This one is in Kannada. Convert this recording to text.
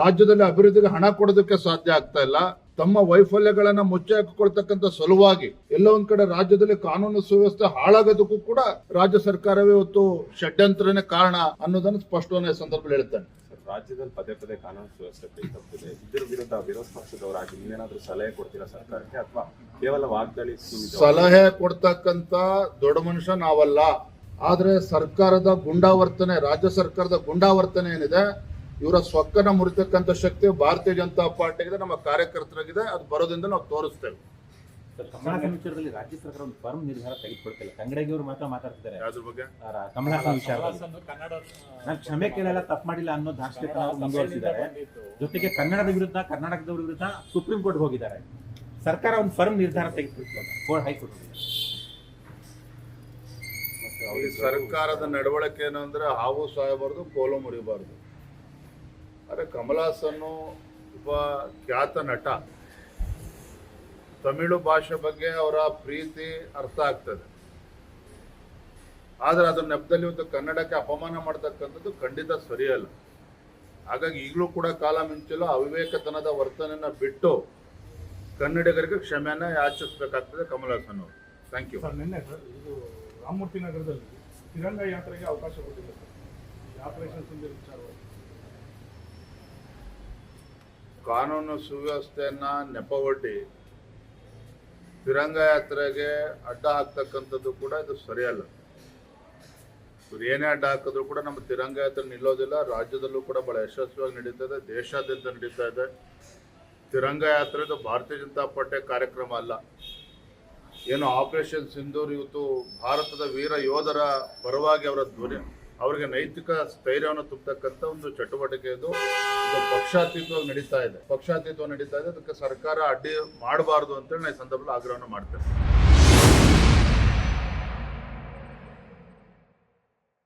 ರಾಜ್ಯದಲ್ಲಿ ಅಭಿವೃದ್ಧಿಗೆ ಹಣ ಕೊಡೋದಕ್ಕೆ ಸಾಧ್ಯ ಆಗ್ತಾ ಇಲ್ಲ. ತಮ್ಮ ವೈಫಲ್ಯಗಳನ್ನ ಮುಚ್ಚಿ ಹಾಕಿಕೊಳ್ತಕ್ಕಂಥ ಸಲುವಾಗಿ ಎಲ್ಲೋ ಒಂದ್ ಕಡೆ ರಾಜ್ಯದಲ್ಲಿ ಕಾನೂನು ಸುವ್ಯವಸ್ಥೆ ಹಾಳಾಗೋದಕ್ಕೂ ಕೂಡ ರಾಜ್ಯ ಸರ್ಕಾರವೇ ಇವತ್ತು ಷಡ್ಯಂತ್ರನೇ ಕಾರಣ ಅನ್ನೋದನ್ನು ಸ್ಪಷ್ಟವನ್ನ ಈ ಸಂದರ್ಭದಲ್ಲಿ ಹೇಳ್ತಾನೆ ರಾಜ್ಯದಲ್ಲಿ ಪದೇ ಪದೇ ಕಾನೂನು ಸುವ್ಯವಸ್ಥೆ ಕೈ ತಪ್ಪಿದೆ. ಇದ್ರ ವಿರುದ್ಧ ವಿರೋಧ ಪಕ್ಷದವರಾಗಿ ನೀವೇನಾದ್ರೂ ಸಲಹೆ ಕೊಡ್ತೀರಾ ಸರ್ಕಾರಕ್ಕೆ ಅಥವಾ ಕೇವಲ ವಾಗ್ದಾಳಿ ಸಲಹೆ ಕೊಡ್ತಕ್ಕಂತ ದೊಡ್ಡ ಮನುಷ್ಯ ನಾವಲ್ಲ. ಆದ್ರೆ ಸರ್ಕಾರದ ಗುಂಡಾವರ್ತನೆ ರಾಜ್ಯ ಸರ್ಕಾರದ ಗುಂಡಾವರ್ತನೆ ಏನಿದೆ? ಇವರ ಸೊಕ್ಕನ ಮುರಿತಕ್ಕಂಥ ಶಕ್ತಿ ಭಾರತೀಯ ಜನತಾ ಪಾರ್ಟಿಗಿದೆ ನಮ್ಮ ಕಾರ್ಯಕರ್ತರಾಗಿದೆ ಅದು ಬರೋದ್ರಿಂದ ನಾವು ತೋರಿಸ್ತೇವೆ. ಸರ್, ಕಮಲ ವಿಚಾರದಲ್ಲಿ ರಾಜ್ಯ ಸರ್ಕಾರ ಒಂದು ಫರ್ಮ್ ನಿರ್ಧಾರ ತೆಗೆದುಕೊಳ್ತಿಲ್ಲ. ಕಂಗಡಿಗೆ ಅವರು ಮಾತ್ರ ಮಾತಾಡ್ತಿದ್ದಾರೆ. ಅದ್ರ ಬಗ್ಗೆ? ಕಮಲಾಸನ್ ನಾನು ಕ್ಷಮೆ ಕೇಳಲ್ಲ ತಪ್ಪು ಮಾಡಿಲ್ಲ ಅನ್ನೋ ಅವರು ಮುಂದುವರಿಸಿದ್ದಾರೆ. ಜೊತೆಗೆ ಕನ್ನಡದ ವಿರುದ್ಧ ಕರ್ನಾಟಕದವ್ರ ವಿರುದ್ಧ ಸುಪ್ರೀಂ ಕೋರ್ಟ್ ಹೋಗಿದ್ದಾರೆ. ಸರ್ಕಾರ ಒಂದು ಫರ್ಮ್ ನಿರ್ಧಾರ ತೆಗೆದುಕೊಳ್ತಿಲ್ಲ. ಕೋರ್ಟ್ ಹೈಕೋರ್ಟ್ ಸರ್ಕಾರದ ನಡವಳಿಕೆ ಏನಂದ್ರೆ ಹಾವು ಸಾಯಬಾರ್ದು ಕೋಲು ಮುರಿಬಾರ್ದು. ಅರೆ ಕಮಲಾಸನ್ನು ಒಬ್ಬ ಖ್ಯಾತ ನಟ. ತಮಿಳು ಭಾಷೆ ಬಗ್ಗೆ ಅವರ ಪ್ರೀತಿ ಅರ್ಥ ಆಗ್ತದೆ. ಆದ್ರೆ ಅದರ ನೆಪದಲ್ಲಿ ಒಂದು ಕನ್ನಡಕ್ಕೆ ಅಪಮಾನ ಮಾಡ್ತಕ್ಕಂಥದ್ದು ಖಂಡಿತ ಸರಿಯಲ್ಲ. ಹಾಗಾಗಿ ಈಗಲೂ ಕೂಡ ಕಾಲ ಮಿಂಚಲು ಅವಿವೇಕತನದ ವರ್ತನೆಯನ್ನ ಬಿಟ್ಟು ಕನ್ನಡಿಗರಿಗೆ ಕ್ಷಮೆಯನ್ನ ಯಾಚಿಸಬೇಕಾಗ್ತದೆ ಕಮಲಾಸನ್ ಅವರು. ಥ್ಯಾಂಕ್ ಯು ಸರ್, ನಿನ್ನೆ ಸರ್, ಇದು ರಾಮಮೂರ್ತಿ ನಗರದಲ್ಲಿ ತಿರಂಗ ಯಾತ್ರೆಗೆ ಅವಕಾಶ ಕೊಟ್ಟಿಲ್ಲ ಸರ್. ಆಪರೇಷನ್ ವಿಚಾರವಾಗಿ. ಕಾನೂನು ಸುವ್ಯವಸ್ಥೆಯನ್ನ ನೆಪವೊಡ್ಡಿ ತಿರಂಗ ಯಾತ್ರೆಗೆ ಅಡ್ಡ ಹಾಕ್ತಕ್ಕಂಥದ್ದು ಕೂಡ ಇದು ಸರಿಯಲ್ಲ. ಇವ್ರು ಏನೇ ಅಡ್ಡ ಹಾಕಿದ್ರು ಕೂಡ ನಮ್ಮ ತಿರಂಗ ಯಾತ್ರೆ ನಿಲ್ಲೋದಿಲ್ಲ, ರಾಜ್ಯದಲ್ಲೂ ಕೂಡ ಬಹಳ ಯಶಸ್ವಿಯಾಗಿ ನಡೀತದೆ ದೇಶಾದ್ಯಂತ ನಡೀತಾ ಇದೆ. ತಿರಂಗ ಯಾತ್ರೆ ಇದು ಭಾರತೀಯ ಜನತಾ ಪಾರ್ಟಿ ಕಾರ್ಯಕ್ರಮ ಅಲ್ಲ. ಏನು ಆಪರೇಷನ್ ಸಿಂಧೂರ್ ಇವತ್ತು ಭಾರತದ ವೀರ ಯೋಧರ ಪರವಾಗಿ ಅವರ ಧ್ವನಿ ಅವರಿಗೆ ನೈತಿಕ ಸ್ಥೈರ್ಯವನ್ನು ತುಂಬತಕ್ಕಂಥ ಒಂದು ಚಟುವಟಿಕೆ ಇದು. ಇದು ಪಕ್ಷಾತೀತವಾಗಿ ನಡೀತಾ ಇದೆ. ಪಕ್ಷಾತೀತವಾಗಿ ನಡೀತಾ ಇದೆ. ಅದಕ್ಕೆ ಸರ್ಕಾರ ಅಡ್ಡಿ ಮಾಡಬಾರ್ದು ಅಂತೇಳಿ ನಾನು ಈ ಸಂದರ್ಭದಲ್ಲಿ ಆಗ್ರಹವನ್ನು ಮಾಡ್ತೇನೆ.